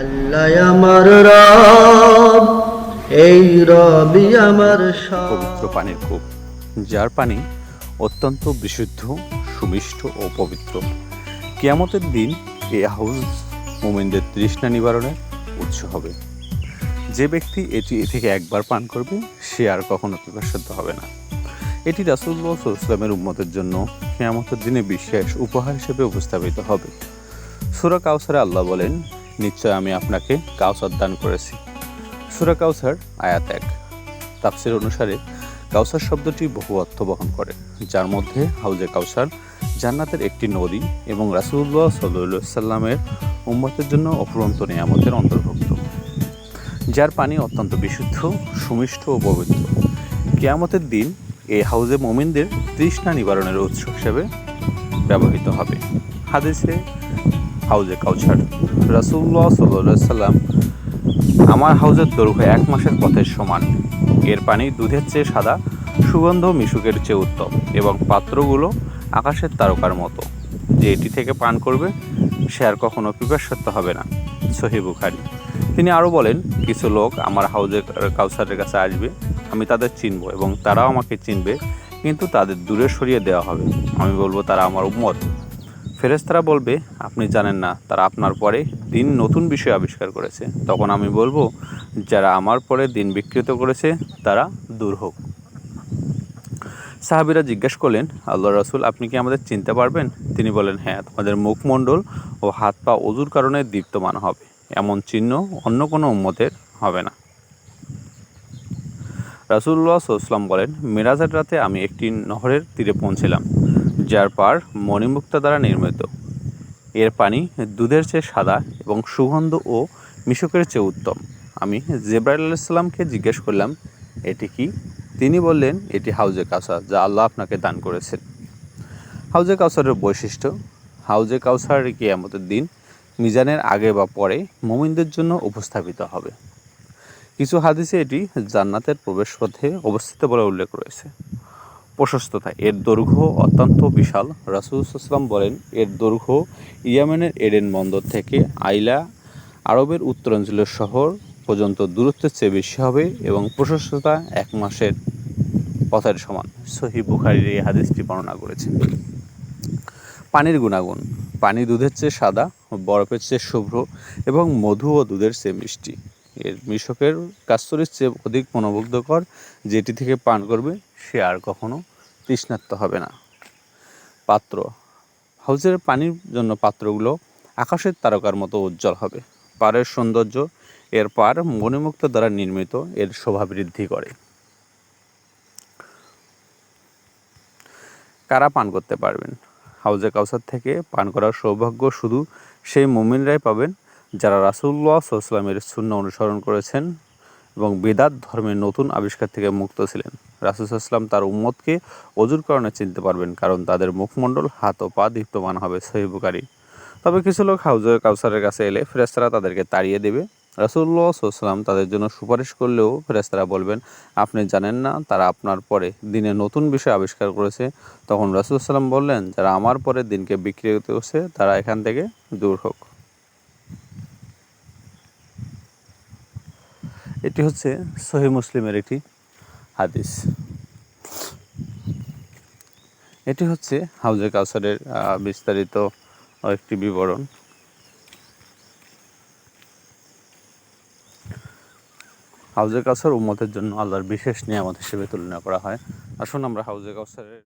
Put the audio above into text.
আল্লাহ আমার রব, এই রবি আমার পবিত্র পানির কূপ, যার পানি অত্যন্ত বিশুদ্ধ, সুমিষ্ট ও পবিত্র। কিয়ামতের দিন এই হাউস মোমেনদের তৃষ্ণা নিবারণের উৎস হবে। যে ব্যক্তি এটি এ থেকে একবার পান করবে, সে আর কখনো পিপাসাদ্য হবে না। এটি রাসুল্লাহ ইসলামের উম্মতের জন্য কেয়ামতের দিনে বিশেষ উপহার হিসেবে উপস্থাপিত হবে। সুরা কাউসারে আল্লাহ বলেন নিশ্চয় আমি আপনাকে কাউসার দান করেছি। সুরা কাউসার আয়াত এক। তাফসির অনুসারে কাউসার শব্দটি বহু অর্থ বহন করে, যার মধ্যে হাউজে কাউসার জান্নাতের একটি নদী এবং রাসুল্লাহ সাল্লু সাল্লামের উম্মতের জন্য অফুরন্ত নিয়ামতের অন্তর্ভুক্ত, যার পানি অত্যন্ত বিশুদ্ধ, সুমিষ্ট ও পবিত্র। কেয়ামতের দিন এই হাউজে মোমিনদের তৃষ্ণা নিবারণের উৎস হিসেবে ব্যবহৃত হবে। হাদিসে হাউজে কাউসার রাসুল্লাহ সাল্লাহ সাল্লাম আমার হাউজের দৈর্ঘ্য এক মাসের পথের সমান। এর পানি দুধের চেয়ে সাদা, সুগন্ধ মিশুকের চেয়ে উত্তম এবং পাত্রগুলো আকাশের তারকার মতো। যে এটি থেকে পান করবে, সে আর কখনো পিপাসার্থ হবে না। সহি বুখারি। তিনি আরও বলেন, কিছু লোক আমার হাউজের কাউসারের কাছে আসবে, আমি তাদের চিনব এবং তারাও আমাকে চিনবে, কিন্তু তাদের দূরে সরিয়ে দেওয়া হবে। আমি বলব, তারা আমার উম্মত। ফেরেশতারা বলবে, আপনি জানেন না, তারা আপনার পরে দিন নতুন বিষয় আবিষ্কার করেছে। তখন আমি বলব, যারা আমার পরে দিন বিকৃত করেছে, তারা দূর হোক। সাহাবিরা জিজ্ঞেস করলেন আল্লাহ রাসুল, আপনি কি আমাদের চিনতে পারবেন? তিনি বলেন হ্যাঁ তোমাদের মুখমণ্ডল ও হাত পা অজুর কারণে দীপ্তমান হবে। এমন চিহ্ন অন্য কোনো উম্মতের হবে না। রাসুল্লাহ সাল্লাম বলেন, মিরাজের রাতে আমি একটি নহরের তীরে পৌঁছিলাম। যার পার মণিমুক্তা দ্বারা নির্মিত। এর পানি দুধের চেয়ে সাদা এবং সুগন্ধ ও মিশকের চেয়ে উত্তম। আমি জেব্রাইল আলাইসাল্লামকে জিজ্ঞেস করলাম, এটি কি? তিনি বললেন, এটি হাউজে কাউসার, যা আল্লাহ আপনাকে দান করেছেন। হাউজে কাউসারের বৈশিষ্ট্য, হাউজে কাউসার কিয়ামতের দিন মিজানের আগে বা পরে মোমিনদের জন্য উপস্থাপিত হবে। কিছু হাদিসে এটি জান্নাতের প্রবেশপথে অবস্থিত বলে উল্লেখ রয়েছে। প্রশস্ততা এর দৈর্ঘ্য অত্যন্ত বিশাল। রাসুলাম বলেন, এর দৈর্ঘ্য ইয়েমেনের এডেন বন্দর থেকে আইলা আরবের উত্তরাঞ্চলের শহর পর্যন্ত দূরত্বের চেয়ে বেশি হবে এবং প্রশস্ততা এক মাসের পথের সমান। সহি বুখারির এই হাদিসটি বর্ণনা করেছেন। পানির গুণাগুণ, পানি দুধের চেয়ে সাদা, বরফের চেয়ে শুভ্র এবং মধু ও দুধের চেয়ে মিষ্টি। এর মিশকের কাস্তরের চেয়ে অধিক মনোমুগ্ধকর, যেটি থেকে পান করবে, সে আর কখনো তৃষ্ণার্ত হবে না। পাত্র, হাউজের পানির জন্য পাত্রগুলো আকাশের তারকার মতো উজ্জ্বল হবে। পাড়ের সৌন্দর্য এর পার মণিমুক্ত দ্বারা নির্মিত এর শোভা বৃদ্ধি করে। কারা পান করতে পারবেন? হাউজে কাউসার থেকে পান করার সৌভাগ্য শুধু সেই মুমিনরাই পাবেন যারা রাসুল্লাহ সাল্লামের শূন্য অনুসরণ করেছেন এবং বেদাত ধর্মের নতুন আবিষ্কার থেকে মুক্ত ছিলেন রাসুলাম তার উম্মতকে অজুর কারণে চিনতে পারবেন কারণ তাদের মুখমণ্ডল হাত ও পা দীপ্তমান হবে সহিবুকারী তবে কিছু লোক হাউজে কাউসারের কাছে এলে ফেরেস্তারা তাদেরকে তাড়িয়ে দেবে। রাসুল্লাহ সাল্লাম তাদের জন্য সুপারিশ করলেও ফেরেস্তারা বলবেন, আপনি জানেন না, তারা আপনার পরে দিনে নতুন বিষয় আবিষ্কার করেছে। তখন রাসুল সাল্লাম বললেন, যারা আমার পরে দিনকে বিক্রিত করছে, তারা এখান থেকে দূর হোক। এটি হচ্ছে সহি মুসলিমের একটি হাদিস। এটি হচ্ছে হাউজে কাউসারের বিস্তারিত একটি বিবরণ। হাউজে কাউসার উম্মতের জন্য আল্লাহর বিশেষ নিয়ামত হিসেবে তুলনা করা হয়। আসুন আমরা হাউজে কাউসারের